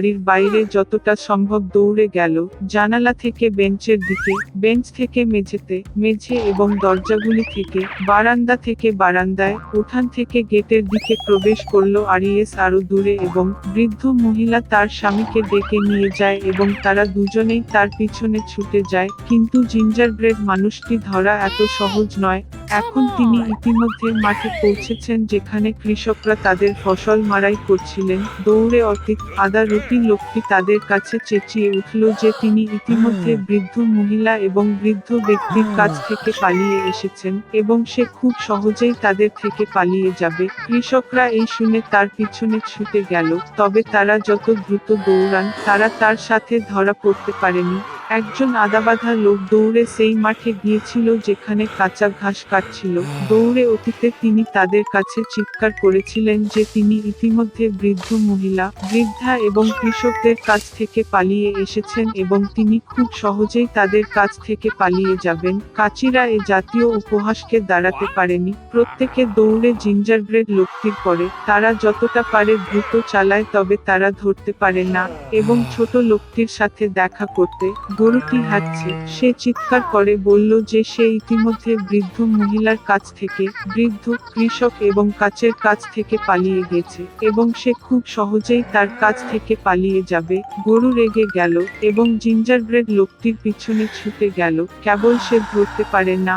বাড়ির বাইরে যতটা সম্ভব দৌড়ে গেল, জানালা থেকে বেঞ্চের দিকে, বেঞ্চ থেকে মেঝেতে, মেঝে এবং দরজাগুলি থেকে, বারান্দা থেকে বারান্দায়, উঠান থেকে গেটের দিকে প্রবেশ করল আরিয়েস আরও দূরে এবং বৃদ্ধ মহিলা তার স্বামীকে ডেকে নিয়ে যায় এবং তারা দুজনেই তার পিছনে ছুটে যায়, কিন্তু জিঞ্জার ব্রেড মানুষটি ধরা এত সহজ নয়, এখন তিনি ইতিমধ্যে মাঠে পৌঁছেছেন যেখানে কৃষকরা তাদের ফসল মারাই করছিলেন, দৌড়ে অতীত আদা রুটি লোকটি তাদের কাছে চেঁচিয়ে উঠল যে তিনি ইতিমধ্যে বৃদ্ধ মহিলা এবং বৃদ্ধ ব্যক্তির কাছ থেকে পালিয়ে এসেছেন এবং সে খুব সহজেই তাদের থেকে পালিয়ে যাবে। কৃষকরা এই শুনে তার পিছনে ছুটে গেল তবে তারা যত দ্রুত দৌড়ান তারা তার সাথে ধরা পড়তে পারেনি। একজন আদাবাধা লোক দৌড়ে সেই মাঠে গিয়েছিল যেখানে কাঁচা ঘাস কাটছিল। দৌড়ে অতীতে তিনি তাদের কাছে চিৎকার করেছিলেন যে তিনি ইতিমধ্যে বৃদ্ধ মহিলা বৃদ্ধা এবং কৃষকদের কাছ থেকে পালিয়ে এসেছেন এবং তিনি খুব সহজেই তাদের কাছ থেকে পালিয়ে যাবেন। কাচিরা এ জাতীয় উপহাসকে দাঁড়াতে পারেনি। প্রত্যেকে দৌড়ে জিঞ্জার ব্রেড লোকটির পরে তারা যতটা পারে দ্রুত চালায়, তবে তারা ধরতে পারে না এবং ছোট লোকটির সাথে দেখা করতে গরুটি হাঁটছে। সে চিৎকার করে বলল যে সে ইতিমধ্যে বৃদ্ধ মহিলার কাছ থেকে, বৃদ্ধ কৃষক এবং কাচের কাছ থেকে পালিয়ে গেছে এবং সে খুব সহজেই তার কাছ থেকে পালিয়ে যাবে, গরু রেগে গেল এবং জিঞ্জারব্রেড লোকটির পিছনে ছুটে গেল, কেবল সে ধরতে পারে না।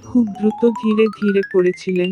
খুব দ্রুত ধীরে ধীরে পড়েছিলেন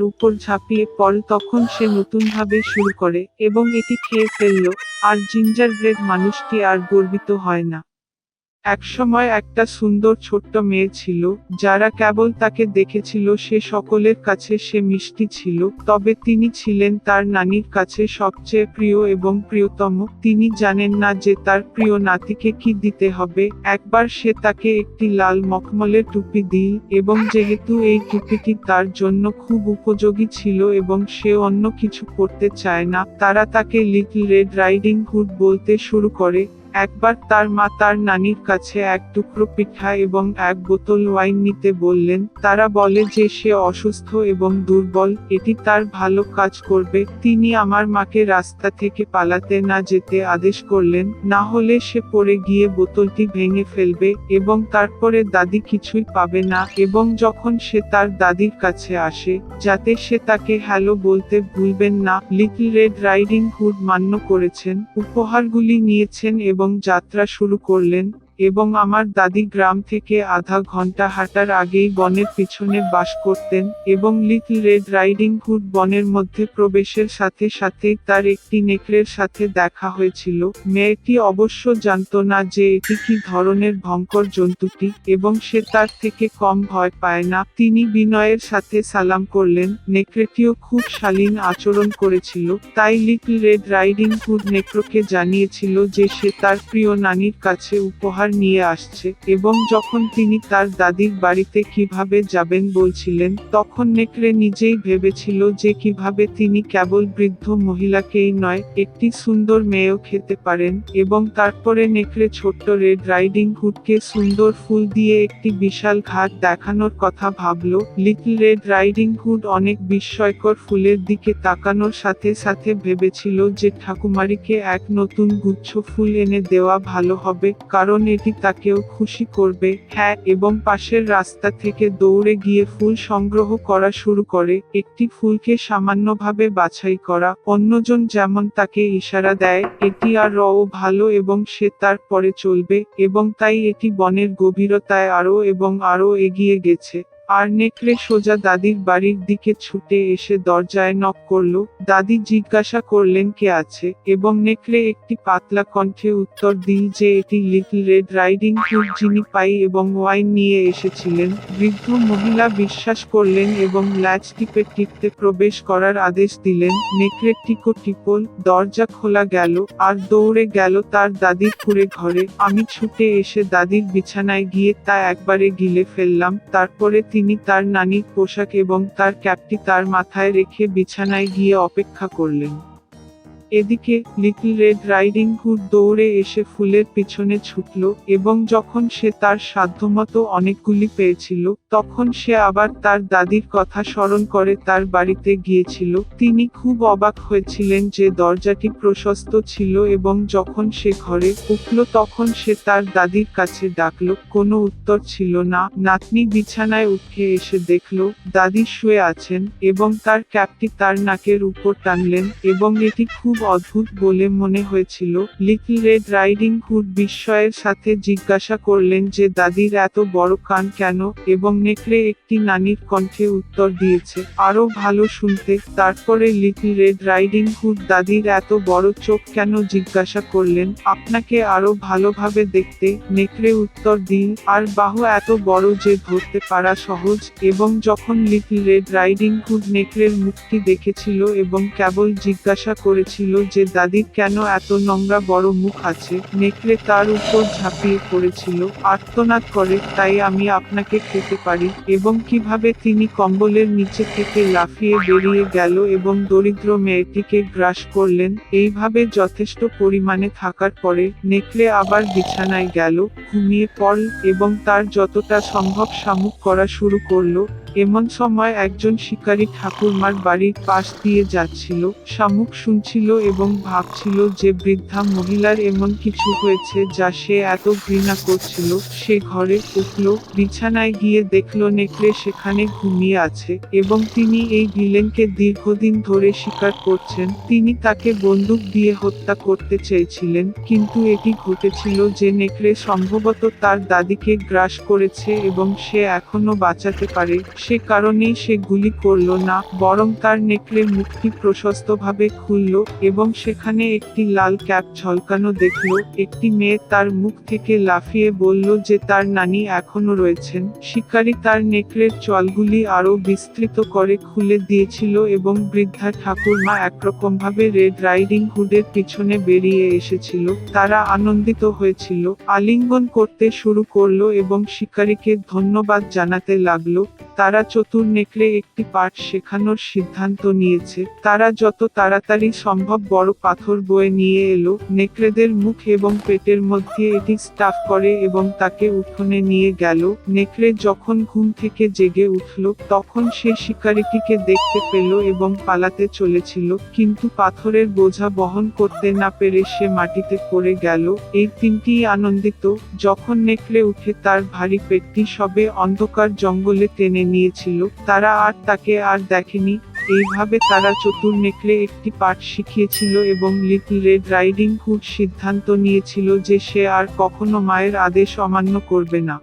উপর ঝাঁপিয়ে পড়ে তখন সে নতুনভাবে শুরু করে, এবং এটি খেয়ে ফেলল, আর জিঞ্জার ব্রেড মানুষটি আর গর্বিত হয় না। একসময় একটা সুন্দর ছোট্ট মেয়ে ছিল, যারা কেবল তাকে দেখেছিল, সে সকলের কাছে সে মিষ্টি ছিল, তবে তিনি ছিলেন তার নানির কাছে সবচেয়ে প্রিয় এবং প্রিয়তম। তিনি জানেন না যে তার প্রিয় নাতিকে কি দিতে হবে। একবার সে তাকে একটি লাল মখমলের টুপি দিল এবং যেহেতু এই টুপিটি তার জন্য খুব উপযোগী ছিল এবং সে অন্য কিছু করতে চায় না, তারা তাকে লিটল রেড রাইডিং হুড বলতে শুরু করে। একবার তার মা তার নানির কাছে এক টুকরো পিঠা এবং এক বোতল ওয়াইন নিতে বললেন, তারা বলে যে সে অসুস্থ এবং দুর্বল, এটি তার ভালো কাজ করবে, তিনি আমার মাকে রাস্তা থেকে পালাতে না যেতে আদেশ করলেন, না হলে সে পড়ে গিয়ে বোতলটি ভেঙে ফেলবে এবং তারপরে দাদি কিছুই পাবে না এবং যখন সে তার দাদির কাছে আসে, যাতে সে তাকে হ্যালো বলতে ভুলবেন না, লিটল রেড রাইডিং হুড মান্য করেছেন, উপহারগুলি নিয়েছেন এবং যাত্রা শুরু করলেন। এবং আমার দাদি গ্রাম থেকে আধা ঘণ্টা হাঁটার আগেই বনের পিছনে বাস করতেন এবং লিটল রেড রাইডিং হুড বনের মধ্যে প্রবেশের সাথে সাথেই তার একটি নেকড়ের সাথে দেখা হয়েছিল। মেয়েটি অবশ্য জানত না যে এটি কি ধরনের ভয়ঙ্কর জন্তুটি এবং সে তার থেকে কম ভয় পায় না। তিনি বিনয়ের সাথে সালাম করলেন। নেকড়েটিও খুব শালীন আচরণ করেছিল, তাই লিটল রেড রাইডিং হুড নেকড়োকে জানিয়েছিল যে সে তার প্রিয় নানির কাছে উপহার নিয়ে আসছে এবং যখন তিনি তার দাদির বাড়িতে কীভাবে যাবেন বলছিলেন, তখন নেকড়ে নিজেই ভেবেছিল যে কীভাবে তিনি কেবল বৃদ্ধ মহিলাকেই নয়, একটি সুন্দর মেয়েও খেতে পারেন এবং তারপরে নেকড়ে ছোট্ট রেড রাইডিং হুডকে সুন্দর ফুল দিয়ে একটি বিশাল ঘাট দেখানোর কথা ভাবল। লিটল রেড রাইডিং হুড অনেক বিস্ময়কর ফুলের দিকে তাকানোর সাথে সাথে ভেবেছিল যে ঠাকুমারিকে এক নতুন গুচ্ছ ফুল এনে দেওয়া ভালো হবে, কারণ এটি তাকেও খুশি করবে হ্যাঁ এবং পাশের রাস্তা থেকে দৌড়ে গিয়ে ফুল সংগ্রহ করা শুরু করে, একটি ফুলকে সামান্যভাবে বাছাই করা, অন্যজন যেমন তাকে ইশারা দেয়, এটি আর রও ভালো এবং সে তার পরে চলবে, এবং তাই এটি বনের গভীরতায় আরও এবং আরও এগিয়ে গেছে। আর নেকড়ে সোজা দাদির বাড়ির দিকে ছুটে এসে দরজায় নক করল। দাদি জিজ্ঞাসা করলেন, কে আছে? এবং নেকড়ে একটি পাতলা কণ্ঠে উত্তর দিল যে এটি লিটল রেড রাইডিং হুড যিনি পাই এবং ওয়াইন নিয়ে এসেছিলেন। বৃদ্ধ মহিলা বিশ্বাস করলেন এবং ল্যাচ টিপে টিপতে প্রবেশ করার আদেশ দিলেন। নেকড়ে টিকো টিপল দরজা খোলা গেল আর দৌড়ে গেল তার দাদির কুড়ে ঘরে। আমি ছুটে এসে দাদির বিছানায় গিয়ে তা একবারে গিলে ফেললাম, তারপরে তিনি তার নানির পোশাক এবং তার ক্যাপটি তার মাথায় রেখে বিছানায় গিয়ে অপেক্ষা করলেন। এদিকে লিটল রেড রাইডিং হুড দৌড়ে এসে ফুলের পিছনে ছুটল এবং যখন সে তার সাধ্যমতো অনেকগুলি পেয়েছিল, তখন সে আবার তার দাদির কথা স্মরণ করে তার বাড়িতে গিয়েছিল। তিনি খুব অবাক হয়েছিলেন যে দরজাটি প্রশস্ত ছিল এবং যখন সে ঘরে উঠল, তখন সে তার দাদির কাছে ডাকল, কোনো উত্তর ছিল না। নাতনি বিছানায় উঠে এসে দেখল, দাদি শুয়ে আছেন এবং তার ক্যাপটি তার নাকের উপর টানলেন এবং এটি খুব অদ্ভুত বলে মনে হয়েছিল। লিটল রেড রাইডিং হুড বিস্ময়ের সাথে জিজ্ঞাসা করলেন যে, দাদির এত বড় কান কেন? এবং নেকড়ে একটি নানির কণ্ঠে উত্তর দিয়েছে, আরও ভালো শুনতে। তারপরে লিটল রেড রাইডিং হুড দাদির এত বড় চোখ কেন? জিজ্ঞাসা করলেন, আপনাকে আরও ভালোভাবে দেখতে। নেকড়ে উত্তর দিন আর বাহু এত বড় যে ধরতে পারা সহজ। এবং যখন লিটল রেড রাইডিং হুড নেকড়ের মুখটি দেখেছিল এবং কেবল জিজ্ঞাসা করেছিল যে দাদির কেন এত নোংরা বড় মুখ আছে? নেকড়ে তার উপর ঝাঁপিয়ে পড়েছিল, আর্তনাদ করে, তাই আমি আপনাকে খেতে পারি। এবং কীভাবে তিনি কম্বলের নিচে থেকে লাফিয়ে বেরিয়ে গেল এবং দরিদ্র মেয়েটিকে গ্রাস করলেন, এইভাবে যথেষ্ট পরিমাণে থাকার পরে নেকড়ে আবার বিছানায় গেল, ঘুমিয়ে পড়ল এবং তার যতটা সম্ভব শামুক করা শুরু করল এমন সময় একজন শিকারী ঠাকুরমার বাড়ির পাশ দিয়ে যাচ্ছিল, শামুক শুনছিল এবং ভাবছিল যে বৃদ্ধা মহিলার এমন কিছু হয়েছে যা সে এত ঘৃণা করছিল, সে ঘরে উঠল, বিছানায় গিয়ে দেখল নেকড়ে সেখানে ঘুমিয়ে আছে এবং তিনি এই ভিলেনকে দীর্ঘদিন ধরে শিকার করছেন। তিনি তাকে বন্দুক দিয়ে হত্যা করতে চেয়েছিলেন, কিন্তু এটি ঘটেছিল যে নেকড়ে সম্ভবত তার দাদিকে গ্রাস করেছে এবং সে এখনও বাঁচাতে পারে সে কারণেই সে গুলি করল না, বরং তার নেকড়ে মুখটি প্রশস্তভাবে খুলল এবং সেখানে একটি লাল ক্যাপ ঝলকানো দেখল। একটি মেয়ে তার মুখ থেকে লাফিয়ে বলল যে তার নানি এখনও রয়েছেন। শিকারী তার নেকড়ের চলগুলি আরও বিস্তৃত করে খুলে দিয়েছিল এবং বৃদ্ধা ঠাকুরমা একরকমভাবে রেড রাইডিং হুডের পিছনে বেরিয়ে এসেছিল। তারা আনন্দিত হয়েছিল, আলিঙ্গন করতে শুরু করল এবং শিকারীকে ধন্যবাদ জানাতে লাগল। তারা চতুর নেকড়ে একটি পাঠ শেখানোর সিদ্ধান্ত নিয়েছে। তারা যত তাড়াতাড়ি সম্ভব বড় পাথর বয়ে নিয়ে এলো। নেকড়েদের মুখ এবং পেটের মধ্যে এটি স্টাফ করে এবং তাকে উঠোনে নিয়ে গেল। নেকড়ে যখন ঘুম থেকে জেগে উঠল, তখন সে শিকারীটিকে দেখতে পেল এবং পালাতে চলেছিল। কিন্তু পাথরের বোঝা বহন করতে না পেরে সে মাটিতে পড়ে গেল। এই তিনটি আনন্দিত, যখন নেকড়ে উঠে তার ভারী পেটটি সবে অন্ধকার জঙ্গলে টেনে নিয়েছিল, তারা আর তাকে আর দেখেনি। এইভাবে তারা চতুর নেকড়ে একটি পাঠ শিখিয়েছিল এবং লিটল রেড রাইডিং হুড সিদ্ধান্ত নিয়েছিল যে সে আর কখনো মায়ের আদেশ অমান্য করবে না।